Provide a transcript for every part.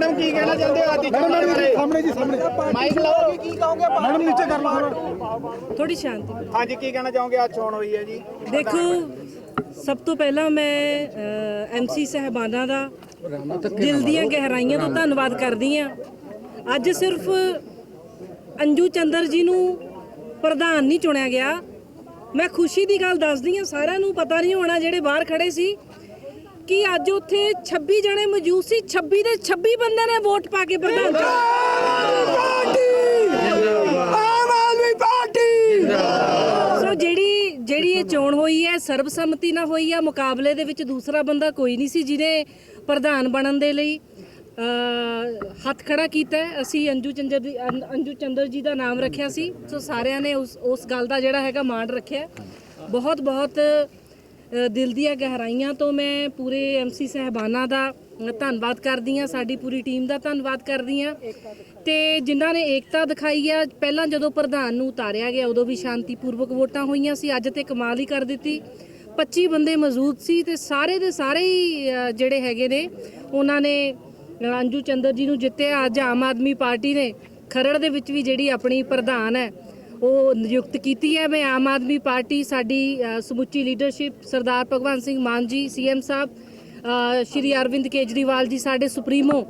ਕਹਿਣਾ ਚਾਹੁੰਦੇ ਹੋ ਅੱਜ ਦੀ ਚੋਣ ਬਾਰੇ? ਸਾਹਮਣੇ ਜੀ ਸਾਹਮਣੇ। ਮਾਈਕ ਲਾਓ। ਕੀ ਕਹੋਗੇ? ਮੈਡਮ ਨੀਚੇ ਕਰ ਲਓ ਥੋੜਾ ਥੋੜੀ ਸ਼ਾਂਤੀ। ਹਾਂਜੀ ਕੀ ਕਹਿਣਾ ਚਾਹੋਗੇ? ਅੱਜ ਚੋਣ ਹੋਈ ਹੈ ਜੀ। ਦੇਖੋ ਸਭ ਤੋਂ ਪਹਿਲਾਂ ਮੈਂ ਐਮਸੀ ਸਹਿਬਾਨਾਂ ਦਾ ਦਿਲ ਦੀਆਂ ਗਹਿਰਾਈਆਂ ਤੋਂ ਧੰਨਵਾਦ ਕਰਦੀ ਆ ਅੱਜ ਸਿਰਫ ਅੰਜੂ ਚੰਦਰ ਜੀ ਨੂੰ ਪ੍ਰਧਾਨ ਨਹੀਂ ਚੁਣਿਆ ਗਿਆ। ਮੈਂ ਖੁਸ਼ੀ ਦੀ ਗੱਲ ਦੱਸਦੀ ਆ ਸਾਰਿਆਂ ਨੂੰ ਪਤਾ ਨਹੀਂ ਹੋਣਾ ਜਿਹੜੇ ਬਾਹਰ ਖੜੇ ਸੀ ਕਿ ਅੱਜ ਉੱਥੇ 26 ਜਣੇ ਮੌਜੂਦ ਸੀ 26 ਦੇ 26 ਬੰਦਿਆਂ ਨੇ ਵੋਟ ਪਾ ਕੇ ਪ੍ਰਧਾਨ ਸੋ ਜਿਹੜੀ ਜਿਹੜੀ ਇਹ ਚੋਣ ਹੋਈ ਹੈ ਸਰਬਸੰਮਤੀ ਨਾਲ ਹੋਈ ਹੈ ਮੁਕਾਬਲੇ ਦੇ ਵਿੱਚ ਦੂਸਰਾ ਬੰਦਾ ਕੋਈ ਨਹੀਂ ਸੀ ਜਿਹਨੇ ਪ੍ਰਧਾਨ ਬਣਨ ਦੇ ਲਈ ਹੱਥ ਖੜਾ ਕੀਤਾ। ਅਸੀਂ ਅੰਜੂ ਚੰਦਰ ਦੀ ਅੰਜੂ ਚੰਦਰ ਜੀ ਦਾ ਨਾਮ ਰੱਖਿਆ ਸੀ। ਸੋ ਸਾਰਿਆਂ ਨੇ ਉਸ ਉਸ ਗੱਲ ਦਾ ਜਿਹੜਾ ਹੈਗਾ ਮਾਣ ਰੱਖਿਆ ਬਹੁਤ ਬਹੁਤ ਦਿਲ ਦੀਆਂ ਗਹਿਰਾਈਆਂ ਤੋਂ ਮੈਂ ਪੂਰੇ ਐਮਸੀ ਸਹਿਬਾਨਾਂ ਦਾ ਧੰਨਵਾਦ ਕਰਦੀ ਹਾਂ ਸਾਡੀ ਪੂਰੀ ਟੀਮ ਦਾ ਧੰਨਵਾਦ ਕਰਦੀ ਹਾਂ। ਤੇ ਜਿਨ੍ਹਾਂ ਨੇ ਏਕਤਾ ਦਿਖਾਈ ਆ ਪਹਿਲਾਂ ਜਦੋਂ ਪ੍ਰਧਾਨ ਨੂੰ ਉਤਾਰਿਆ ਗਿਆ ਉਦੋਂ ਵੀ ਸ਼ਾਂਤੀਪੂਰਵਕ ਵੋਟਾਂ ਹੋਈਆਂ ਸੀ ਅੱਜ ਤੇ ਕਮਾਲ ਹੀ ਕਰ ਦਿੱਤੀ। 25 ਬੰਦੇ ਮੌਜੂਦ ਸੀ ਤੇ ਸਾਰੇ ਦੇ ਸਾਰੇ ਹੀ ਜਿਹੜੇ ਹੈਗੇ ਨੇ ਉਹਨਾਂ ਨੇ ਅ, ਅੰਜੂ ਚੰਦਰ ਜੀ ਨੂੰ ਜਿੱਤਿਆ ਅੱਜ ਆਮ ਆਦਮੀ ਪਾਰਟੀ ਨੇ ਖਰੜ ਦੇ ਵਿੱਚ ਵੀ ਜਿਹੜੀ ਆਪਣੀ ਪ੍ਰਧਾਨ ਹੈ ਉਹ ਨਿਯੁਕਤ ਕੀਤੀ ਹੈ। ਮੈਂ ਆਮ ਆਦਮੀ ਪਾਰਟੀ ਸਾਡੀ ਸਮੁੱਚੀ ਲੀਡਰਸ਼ਿਪ ਸਰਦਾਰ ਭਗਵੰਤ ਸਿੰਘ ਮਾਨ ਜੀ, ਸੀਐਮ ਸਾਹਿਬ ਸ਼੍ਰੀ ਅਰਵਿੰਦ ਕੇਜਰੀਵਾਲ ਜੀ, ਸਾਡੇ ਸੁਪਰੀਮੋ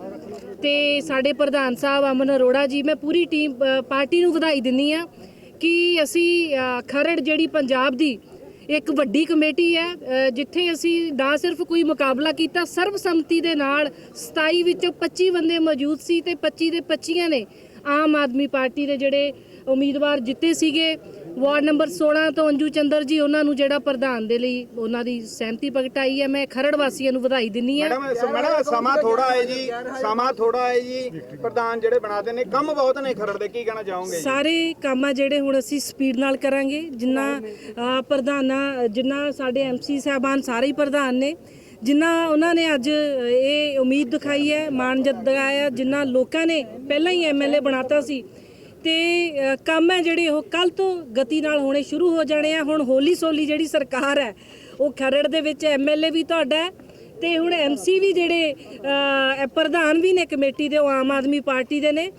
ਤੇ ਸਾਡੇ ਪ੍ਰਧਾਨ ਸਾਹਿਬ ਅਮਨ ਅਰੋੜਾ ਜੀ। ਮੈਂ ਪੂਰੀ ਟੀਮ ਪਾਰਟੀ ਨੂੰ ਵਧਾਈ ਦਿੰਨੀ ਆ ਕਿ ਅਸੀਂ ਖਰੜ ਜਿਹੜੀ ਪੰਜਾਬ ਦੀ ਇੱਕ ਵੱਡੀ ਕਮੇਟੀ ਹੈ ਜਿੱਥੇ ਅਸੀਂ ਨਾ ਸਿਰਫ ਕੋਈ ਮੁਕਾਬਲਾ ਕੀਤਾ, ਸਰਬਸੰਮਤੀ ਦੇ ਨਾਲ 27 ਵਿੱਚੋਂ 25 ਬੰਦੇ ਮੌਜੂਦ ਸੀ ਤੇ 25 ਦੇ 25 ਨੇ ਆਮ ਆਦਮੀ ਪਾਰਟੀ ਦੇ ਜਿਹੜੇ ਉਮੀਦਵਾਰ ਜਿੱਤੇ ਸੀਗੇ। ਵਾਰਡ ਨੰਬਰ 16 ਤੋਂ ਅੰਜੂ ਚੰਦਰ ਜੀ ਉਹਨਾਂ ਨੂੰ ਜਿਹੜਾ ਪ੍ਰਧਾਨ ਦੇ ਲਈ ਉਹਨਾਂ ਦੀ ਸਹਿਮਤੀ ਪ੍ਰਗਟਾਈ ਹੈ। ਮੈਂ ਖਰੜ ਵਾਸੀਆਂ ਨੂੰ ਵਧਾਈ ਦਿੰਨੀ ਆ ਮੈਡਮ ਮੈਡਮ ਸਮਾਂ ਥੋੜਾ ਹੈ ਜੀ। ਸਮਾਂ ਥੋੜਾ ਹੈ ਜੀ। ਪ੍ਰਧਾਨ ਜਿਹੜੇ ਬਣਾਦੇ ਨੇ ਕੰਮ ਬਹੁਤ ਨੇ ਖਰੜ ਦੇ ਕੀ ਕਹਿਣਾ ਚਾਹੋਗੇ ਸਾਰੇ ਕੰਮ ਆ ਜਿਹੜੇ ਹੁਣ ਅਸੀਂ ਸਪੀਡ ਨਾਲ ਕਰਾਂਗੇ। ਜਿੰਨਾ ਪ੍ਰਧਾਨਾਂ ਜਿੰਨਾ ਸਾਡੇ ਐਮਸੀ ਸਾਹਿਬਾਨ ਸਾਰੇ ਹੀ ਪ੍ਰਧਾਨ ਨੇ। ਜਿੰਨਾ ਉਹਨਾਂ ਨੇ ਅੱਜ ਇਹ ਉਮੀਦ ਦਿਖਾਈ ਹੈ ਮਾਣ ਜਤਾਇਆ ਜਿੰਨਾ ਲੋਕਾਂ ਨੇ ਪਹਿਲਾਂ ਹੀ ਐਮਐਲਏ ਬਣਾਤਾ ਸੀ। ਤੇ ਅ, ਕੰਮ ਹੈ ਜਿਹੜੇ ਉਹ ਕੱਲ ਤੋਂ ਗਤੀ ਨਾਲ ਹੋਣੇ ਸ਼ੁਰੂ ਹੋ ਜਾਣੇ ਆ। ਹੁਣ ਹੋਲੀ ਸੋਲੀ ਜਿਹੜੀ ਸਰਕਾਰ ਹੈ ਉਹ ਖਰੜ ਦੇ ਵਿੱਚ ਐਮਐਲਏ ਵੀ ਤੁਹਾਡਾ ਹੈ ਤੇ ਹੁਣ ਐਮਸੀ ਵੀ ਜਿਹੜੇ ਅ, ਪ੍ਰਧਾਨ ਵੀ ਨੇ ਕਮੇਟੀ ਦੇ ਉਹ ਆਮ ਆਦਮੀ ਪਾਰਟੀ ਦੇ ਨੇ।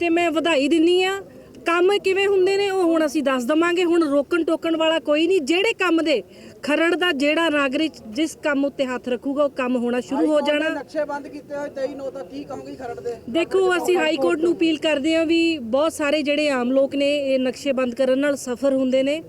ਤੇ ਮੈਂ ਵਧਾਈ ਦਿੰਨੀ ਆ ਕੰਮ ਕਿਵੇਂ ਹੁੰਦੇ ਨੇ ਉਹ ਹੁਣ ਅਸੀਂ ਦੱਸ ਦਵਾਂਗੇ। ਹੁਣ ਰੋਕਣ ਟੋਕਣ ਵਾਲਾ ਕੋਈ ਨਹੀਂ। ਜਿਹੜੇ ਕੰਮ ਦੇ ਖਰੜ ਦਾ ਜਿਹੜਾ ਨਾਗਰਿਕ ਜਿਸ ਕੰਮ ਉੱਤੇ ਹੱਥ ਰੱਖੂਗਾ ਉਹ ਕੰਮ ਹੋਣਾ ਸ਼ੁਰੂ ਹੋ ਜਾਣਾ। ਨਕਸ਼ੇ ਬੰਦ ਕੀਤੇ ਹੋਏ 23 ਨੋ ਤਾਂ ਕੀ ਕਹੋਗੇ ਖਰੜ ਦੇ। ਦੇਖੋ ਅਸੀਂ ਹਾਈ ਕੋਰਟ ਨੂੰ ਅਪੀਲ ਕਰਦੇ ਹਾਂ ਵੀ ਬਹੁਤ ਸਾਰੇ ਜਿਹੜੇ ਆਮ ਲੋਕ ਨੇ ਇਹ ਨਕਸ਼ੇ ਬੰਦ ਕਰਨ ਨਾਲ ਸਫਰ ਹੁੰਦੇ ਨੇ।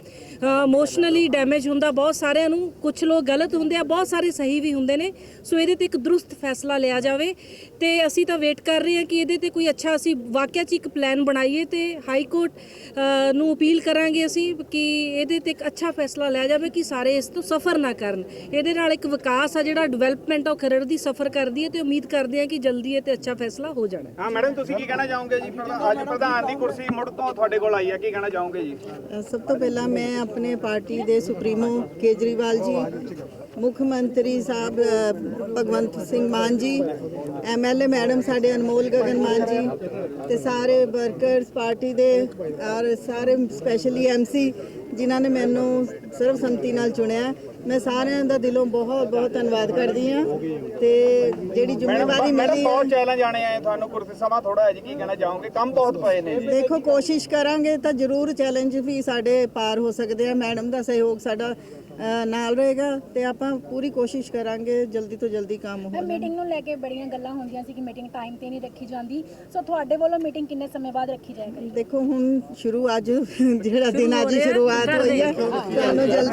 ਇਮੋਸ਼ਨਲੀ ਡੈਮੇਜ ਹੁੰਦਾ ਬਹੁਤ ਸਾਰਿਆਂ ਨੂੰ। ਕੁਝ ਲੋਕ ਗਲਤ ਹੁੰਦੇ ਆ ਬਹੁਤ ਸਾਰੇ ਸਹੀ ਵੀ ਹੁੰਦੇ ਨੇ। ਸੋ ਇਹਦੇ ਤੇ ਇੱਕ ਦਰੁਸਤ ਫੈਸਲਾ ਲਿਆ ਜਾਵੇ। ਤੇ ਅਸੀਂ ਤਾਂ ਵੇਟ ਕਰ ਰਹੇ ਹਾਂ ਕਿ ਇਹਦੇ ਤੇ ਕੋਈ ਅੱਛਾ ਅਸੀਂ ਵਾਕਿਆ 'ਚ ਇੱਕ ਪਲਾਨ ਬਣਾਈਏ ਤੇ ਹਾਈ ਕੋਰਟ ਅ, ਨੂੰ ਅਪੀਲ ਕਰਾਂਗੇ ਅਸੀਂ ਕਿ ਇਹਦੇ ਤੇ ਇੱਕ ਅੱਛਾ ਫੈਸਲਾ ਲਿਆ ਜਾਵੇ ਕਿ ਸਾਰੇ ਇਸ ਤੋਂ ਸਫਰ ਨਾ ਕਰਨ। ਇਹਦੇ ਨਾਲ ਇੱਕ ਵਿਕਾਸ ਆ ਜਿਹੜਾ ਡਿਵੈਲਪਮੈਂਟ ਆ ਖਰੜ ਦੀ ਸਫਰ ਕਰਦੀ ਹੈ ਤੇ ਉਮੀਦ ਕਰਦੇ ਹਾਂ ਕਿ ਜਲਦੀ ਇਹ ਤੇ ਅੱਛਾ ਫੈਸਲਾ ਹੋ ਜਾਣਾ ਹਾਂ। ਮੈਡਮ ਤੁਸੀਂ ਕੀ ਕਹਿਣਾ ਚਾਹੋਗੇ ਜੀ? ਅੱਜ ਪ੍ਰਧਾਨ ਦੀ ਕੁਰਸੀ ਮੁੜ ਤੋਂ ਤੁਹਾਡੇ ਕੋਲ ਆਈ ਹੈ ਕੀ ਕਹਿਣਾ ਚਾਹੋਗੇ ਜੀ? ਸਭ ਤੋਂ ਪਹਿਲਾਂ ਮੈਂ ਆਪਣੇ ਪਾਰਟੀ ਦੇ ਸੁਪਰੀਮੋ ਕੇਜਰੀਵਾਲ ਜੀ ਮੁੱਖ ਮੰਤਰੀ ਸਾਹਿਬ ਭਗਵੰਤ ਸਿੰਘ ਮਾਨ ਜੀ ਐਮਐਲਏ ਮੈਡਮ ਸਾਡੇ ਅਨਮੋਲ ਗਗਨ ਮਾਨ ਜੀ ਤੇ ਸਾਰੇ ਵਰਕਰਸ ਪਾਰਟੀ ਦੇ ਔਰ ਸਾਰੇ ਸਪੈਸ਼ਲੀ ਐਮਸੀ ਜਿਨ੍ਹਾਂ ਨੇ ਮੈਨੂੰ ਸਰਵਸੰਮਤੀ ਨਾਲ ਚੁਣਿਆ। ਮੈਂ ਸਾਰਿਆਂ ਦਾ ਦਿਲੋਂ ਬਹੁਤ ਬਹੁਤ ਧੰਨਵਾਦ ਕਰਦੀ ਹਾਂ ਤੇ ਜਿਹੜੀ ਜ਼ਿੰਮੇਵਾਰੀ ਮਿਲੀ ਬਹੁਤ ਚੈਲੰਜ ਆਣੇ ਆਏ ਤੁਹਾਨੂੰ ਕੁਰਸੀ ਸਮਾਂ ਥੋੜਾ ਹੈ ਜੀ ਕੀ ਕਹਿਣਾ ਚਾਹੋਗੇ? ਕੰਮ ਬਹੁਤ ਪਏ ਨੇ ਦੇਖੋ ਕੋਸ਼ਿਸ਼ ਕਰਾਂਗੇ ਤਾਂ ਜ਼ਰੂਰ ਚੈਲੰਜ ਵੀ ਸਾਡੇ ਪਾਰ ਹੋ ਸਕਦੇ ਆ। ਮੈਡਮ ਦਾ ਸਹਿਯੋਗ ਸਾਡਾ ਨਾਲ ਰਹੇਗਾ ਤੇ ਆਪਾਂ ਪੂਰੀ ਕੋਸ਼ਿਸ਼ ਕਰਾਂਗੇ ਜਲਦੀ ਤੋਂ ਜਲਦੀ ਕੰਮ ਹੋ ਮੈਂ ਮੀਟਿੰਗ ਨੂੰ ਲੈ ਕੇ ਬੜੀਆਂ ਗੱਲਾਂ ਹੁੰਦੀਆਂ ਸੀ ਕਿ ਮੀਟਿੰਗ ਟਾਈਮ ਤੇ ਨਹੀਂ ਰੱਖੀ ਜਾਂਦੀ। ਸੋ ਤੁਹਾਡੇ ਵੱਲੋਂ ਮੀਟਿੰਗ ਕਿੰਨੇ ਸਮੇਂ ਬਾਅਦ ਰੱਖੀ ਜਾਏਗੀ? ਦੇਖੋ ਹੁਣ ਸ਼ੁਰੂ ਅੱਜ ਜਿਹੜਾ ਦਿਨ ਅੱਜ ਸ਼ੁਰੂਆਤ ਹੋਈ ਹੈ। ਤੁਹਾਨੂੰ ਜਲਦੀ